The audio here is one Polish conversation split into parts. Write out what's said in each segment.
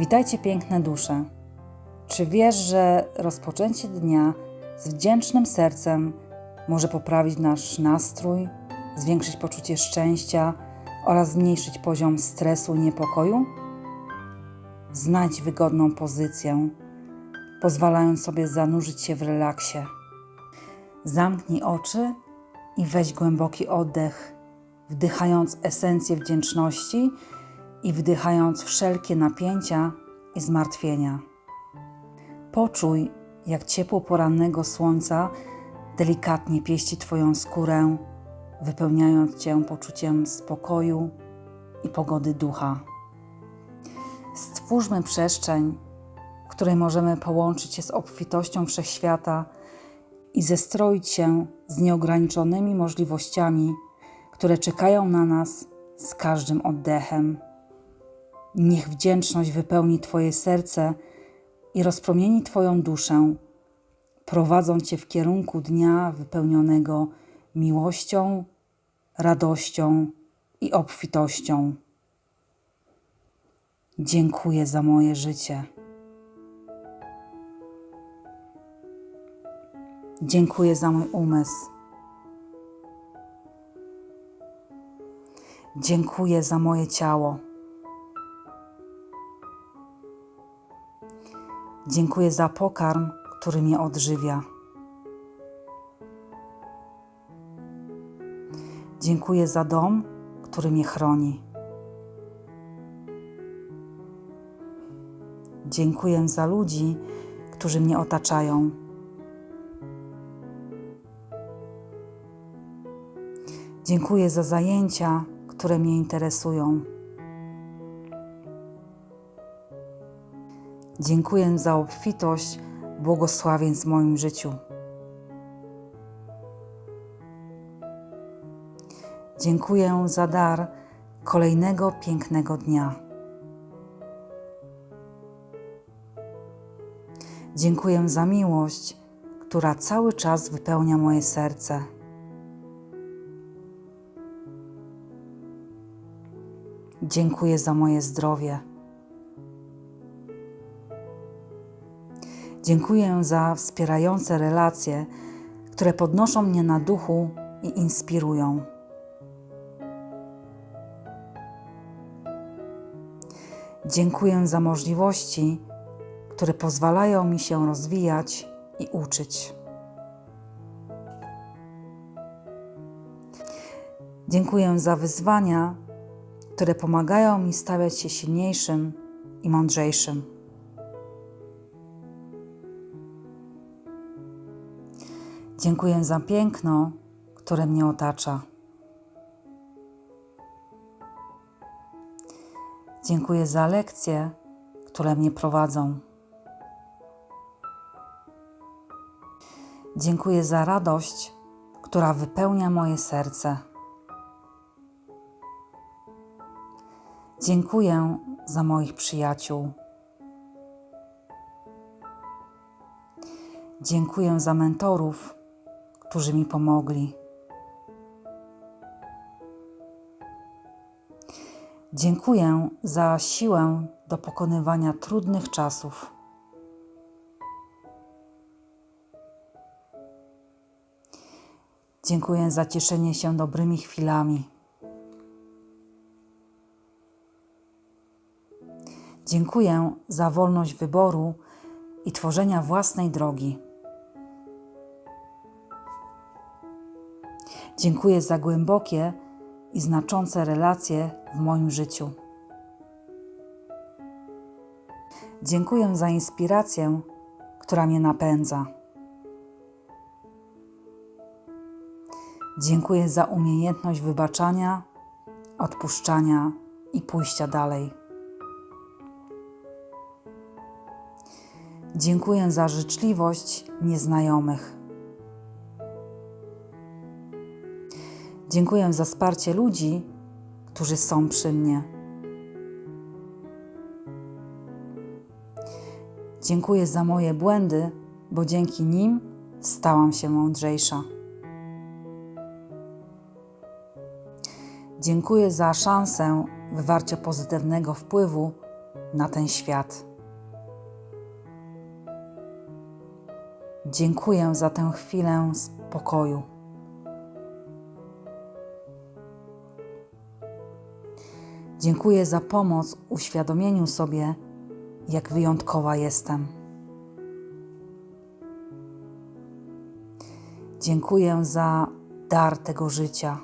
Witajcie piękne dusze. Czy wiesz, że rozpoczęcie dnia z wdzięcznym sercem może poprawić nasz nastrój, zwiększyć poczucie szczęścia oraz zmniejszyć poziom stresu i niepokoju? Znajdź wygodną pozycję, pozwalając sobie zanurzyć się w relaksie. Zamknij oczy i weź głęboki oddech, wdychając esencję wdzięczności i wdychając wszelkie napięcia i zmartwienia. Poczuj, jak ciepło porannego słońca delikatnie pieści Twoją skórę, wypełniając Cię poczuciem spokoju i pogody ducha. Stwórzmy przestrzeń, w której możemy połączyć się z obfitością wszechświata i zestroić się z nieograniczonymi możliwościami, które czekają na nas z każdym oddechem. Niech wdzięczność wypełni Twoje serce i rozpromieni Twoją duszę, prowadząc Cię w kierunku dnia wypełnionego miłością, radością i obfitością. Dziękuję za moje życie. Dziękuję za mój umysł. Dziękuję za moje ciało. Dziękuję za pokarm, który mnie odżywia. Dziękuję za dom, który mnie chroni. Dziękuję za ludzi, którzy mnie otaczają. Dziękuję za zajęcia, które mnie interesują. Dziękuję za obfitość błogosławieństw w moim życiu. Dziękuję za dar kolejnego pięknego dnia. Dziękuję za miłość, która cały czas wypełnia moje serce. Dziękuję za moje zdrowie. Dziękuję za wspierające relacje, które podnoszą mnie na duchu i inspirują. Dziękuję za możliwości, które pozwalają mi się rozwijać i uczyć. Dziękuję za wyzwania, które pomagają mi stawać się silniejszym i mądrzejszym. Dziękuję za piękno, które mnie otacza. Dziękuję za lekcje, które mnie prowadzą. Dziękuję za radość, która wypełnia moje serce. Dziękuję za moich przyjaciół. Dziękuję za mentorów, którzy mi pomogli. Dziękuję za siłę do pokonywania trudnych czasów. Dziękuję za cieszenie się dobrymi chwilami. Dziękuję za wolność wyboru i tworzenia własnej drogi. Dziękuję za głębokie i znaczące relacje w moim życiu. Dziękuję za inspirację, która mnie napędza. Dziękuję za umiejętność wybaczania, odpuszczania i pójścia dalej. Dziękuję za życzliwość nieznajomych. Dziękuję za wsparcie ludzi, którzy są przy mnie. Dziękuję za moje błędy, bo dzięki nim stałam się mądrzejsza. Dziękuję za szansę wywarcia pozytywnego wpływu na ten świat. Dziękuję za tę chwilę spokoju. Dziękuję za pomoc w uświadomieniu sobie, jak wyjątkowa jestem. Dziękuję za dar tego życia.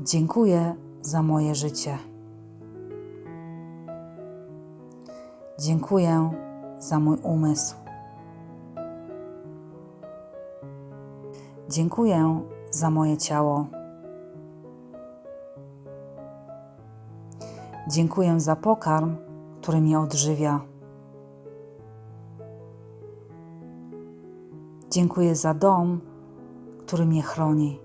Dziękuję za moje życie. Dziękuję za mój umysł. Dziękuję za moje ciało. Dziękuję za pokarm, który mnie odżywia. Dziękuję za dom, który mnie chroni.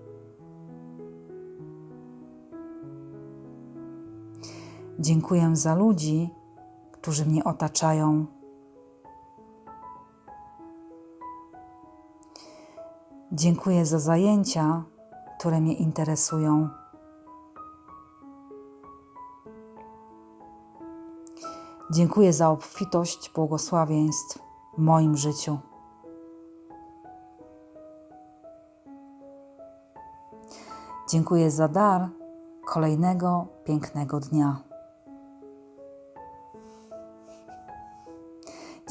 Dziękuję za ludzi, którzy mnie otaczają. Dziękuję za zajęcia, które mnie interesują. Dziękuję za obfitość błogosławieństw w moim życiu. Dziękuję za dar kolejnego pięknego dnia.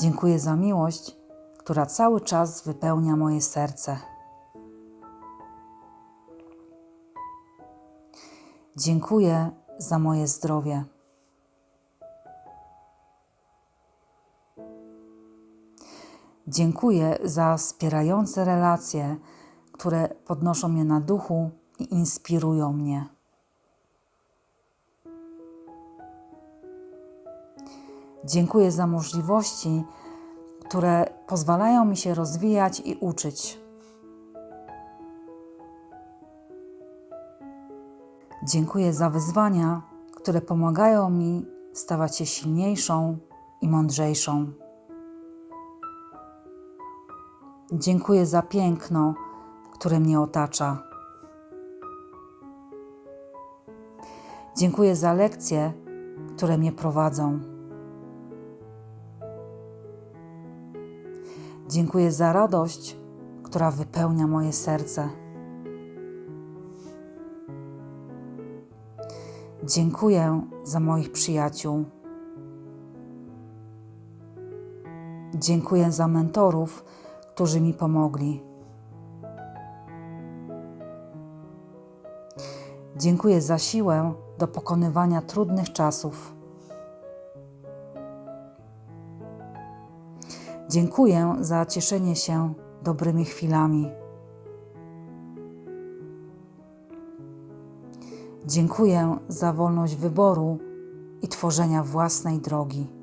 Dziękuję za miłość, która cały czas wypełnia moje serce. Dziękuję za moje zdrowie. Dziękuję za wspierające relacje, które podnoszą mnie na duchu i inspirują mnie. Dziękuję za możliwości, które pozwalają mi się rozwijać i uczyć. Dziękuję za wyzwania, które pomagają mi stawać się silniejszą i mądrzejszą. Dziękuję za piękno, które mnie otacza. Dziękuję za lekcje, które mnie prowadzą. Dziękuję za radość, która wypełnia moje serce. Dziękuję za moich przyjaciół. Dziękuję za mentorów, którzy mi pomogli. Dziękuję za siłę do pokonywania trudnych czasów. Dziękuję za cieszenie się dobrymi chwilami. Dziękuję za wolność wyboru i tworzenia własnej drogi.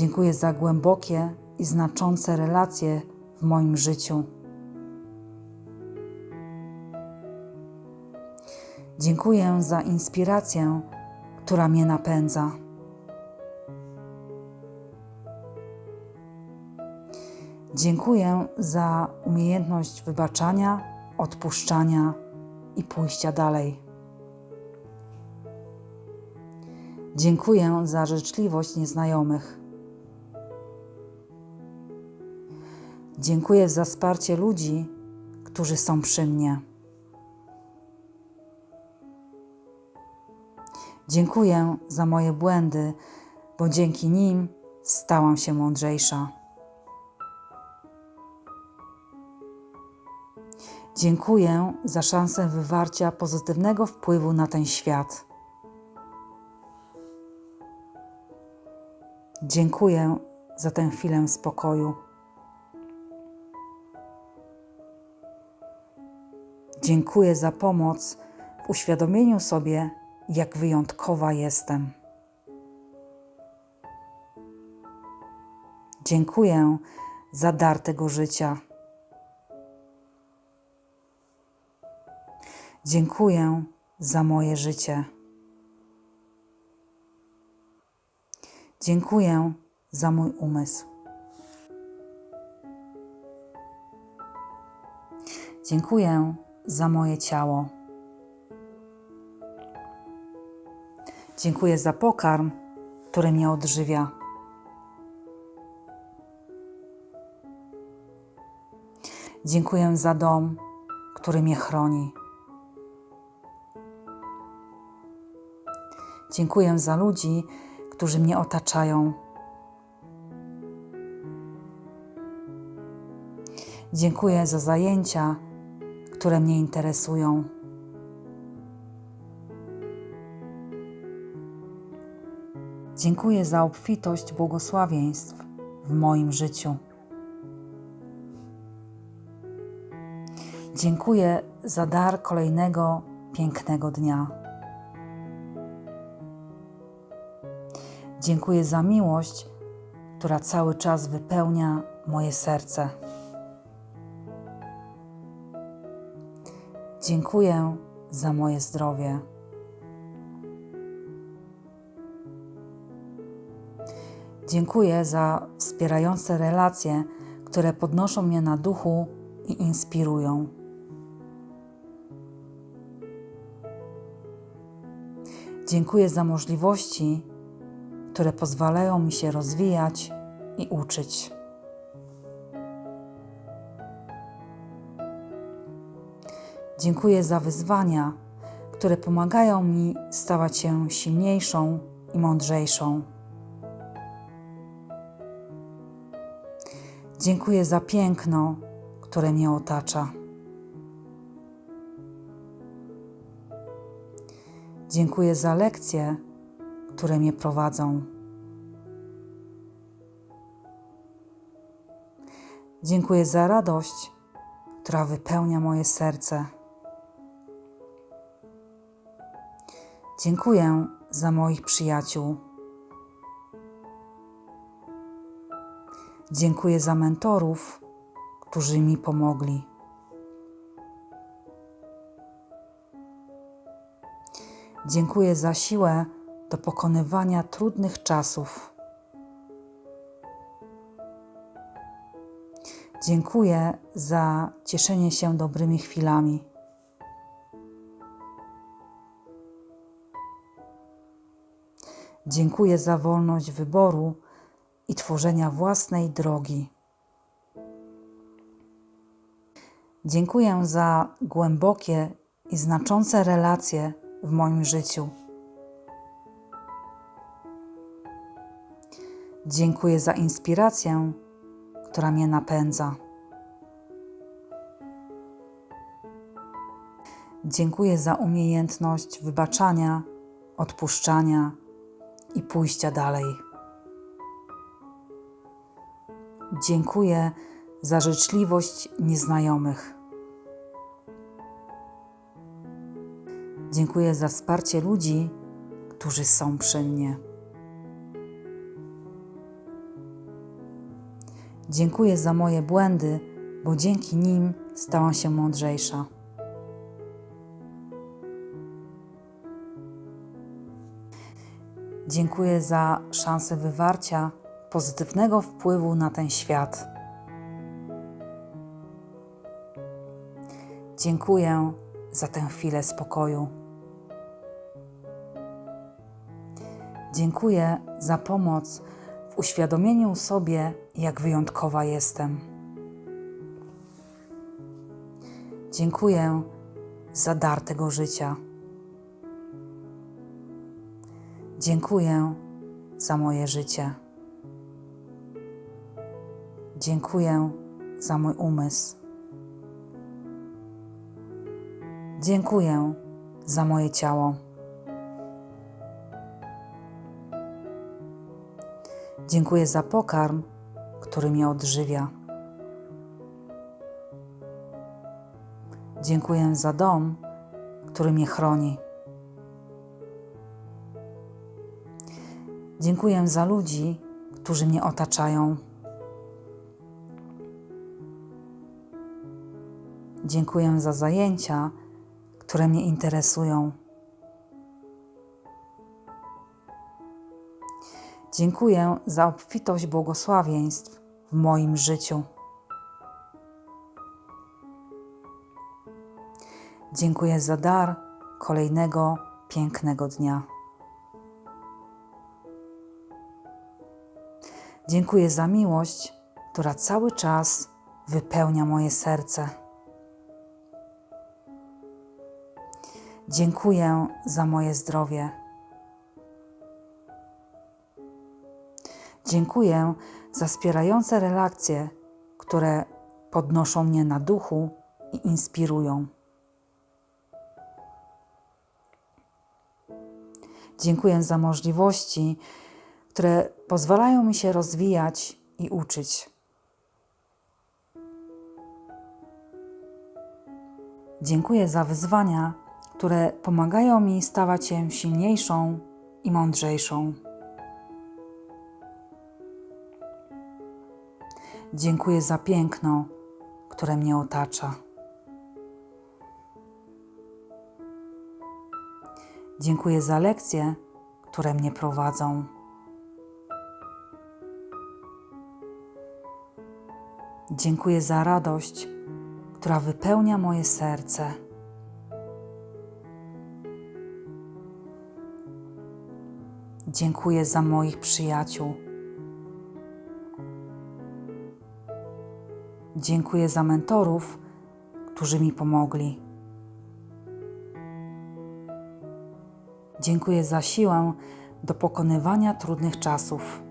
Dziękuję za głębokie i znaczące relacje w moim życiu. Dziękuję za inspirację, która mnie napędza. Dziękuję za umiejętność wybaczania, odpuszczania i pójścia dalej. Dziękuję za życzliwość nieznajomych. Dziękuję za wsparcie ludzi, którzy są przy mnie. Dziękuję za moje błędy, bo dzięki nim stałam się mądrzejsza. Dziękuję za szansę wywarcia pozytywnego wpływu na ten świat. Dziękuję za tę chwilę spokoju. Dziękuję za pomoc w uświadomieniu sobie, jak wyjątkowa jestem. Dziękuję za dar tego życia. Dziękuję za moje życie. Dziękuję za mój umysł. Dziękuję za moje ciało. Dziękuję za pokarm, który mnie odżywia. Dziękuję za dom, który mnie chroni. Dziękuję za ludzi, którzy mnie otaczają. Dziękuję za zajęcia, które mnie interesują. Dziękuję za obfitość błogosławieństw w moim życiu. Dziękuję za dar kolejnego pięknego dnia. Dziękuję za miłość, która cały czas wypełnia moje serce. Dziękuję za moje zdrowie. Dziękuję za wspierające relacje, które podnoszą mnie na duchu i inspirują. Dziękuję za możliwości, które pozwalają mi się rozwijać i uczyć. Dziękuję za wyzwania, które pomagają mi stawać się silniejszą i mądrzejszą. Dziękuję za piękno, które mnie otacza. Dziękuję za lekcje, które mnie prowadzą. Dziękuję za radość, która wypełnia moje serce. Dziękuję za moich przyjaciół. Dziękuję za mentorów, którzy mi pomogli. Dziękuję za siłę do pokonywania trudnych czasów. Dziękuję za cieszenie się dobrymi chwilami. Dziękuję za wolność wyboru i tworzenia własnej drogi. Dziękuję za głębokie i znaczące relacje w moim życiu. Dziękuję za inspirację, która mnie napędza. Dziękuję za umiejętność wybaczania, odpuszczania i pójścia dalej. Dziękuję za życzliwość nieznajomych. Dziękuję za wsparcie ludzi, którzy są przy mnie. Dziękuję za moje błędy, bo dzięki nim stałam się mądrzejsza. Dziękuję za szansę wywarcia pozytywnego wpływu na ten świat. Dziękuję za tę chwilę spokoju. Dziękuję za pomoc w uświadomieniu sobie, jak wyjątkowa jestem. Dziękuję za dar tego życia. Dziękuję za moje życie. Dziękuję za mój umysł. Dziękuję za moje ciało. Dziękuję za pokarm, który mnie odżywia. Dziękuję za dom, który mnie chroni. Dziękuję za ludzi, którzy mnie otaczają. Dziękuję za zajęcia, które mnie interesują. Dziękuję za obfitość błogosławieństw w moim życiu. Dziękuję za dar kolejnego pięknego dnia. Dziękuję za miłość, która cały czas wypełnia moje serce. Dziękuję za moje zdrowie. Dziękuję za wspierające relacje, które podnoszą mnie na duchu i inspirują. Dziękuję za możliwości, które pozwalają mi się rozwijać i uczyć. Dziękuję za wyzwania, które pomagają mi stawać się silniejszą i mądrzejszą. Dziękuję za piękno, które mnie otacza. Dziękuję za lekcje, które mnie prowadzą. Dziękuję za radość, która wypełnia moje serce. Dziękuję za moich przyjaciół. Dziękuję za mentorów, którzy mi pomogli. Dziękuję za siłę do pokonywania trudnych czasów.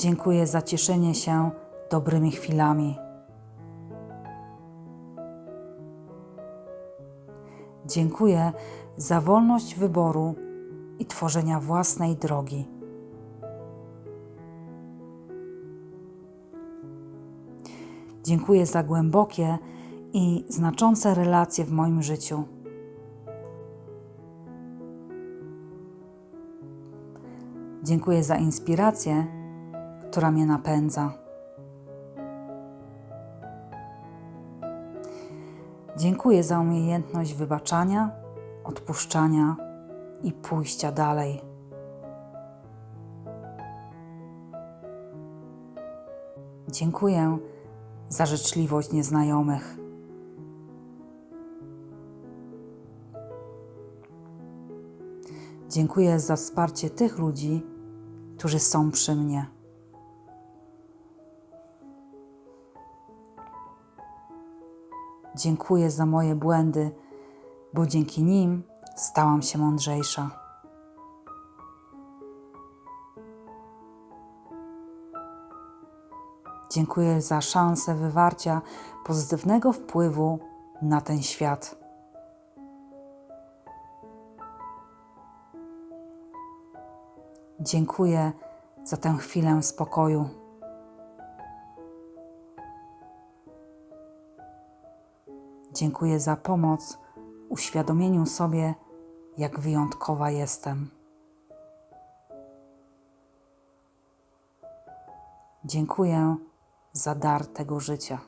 Dziękuję za cieszenie się dobrymi chwilami. Dziękuję za wolność wyboru i tworzenia własnej drogi. Dziękuję za głębokie i znaczące relacje w moim życiu. Dziękuję za inspirację, która mnie napędza. Dziękuję za umiejętność wybaczania, odpuszczania i pójścia dalej. Dziękuję za życzliwość nieznajomych. Dziękuję za wsparcie tych ludzi, którzy są przy mnie. Dziękuję za moje błędy, bo dzięki nim stałam się mądrzejsza. Dziękuję za szansę wywarcia pozytywnego wpływu na ten świat. Dziękuję za tę chwilę spokoju. Dziękuję za pomoc w uświadomieniu sobie, jak wyjątkowa jestem. Dziękuję za dar tego życia.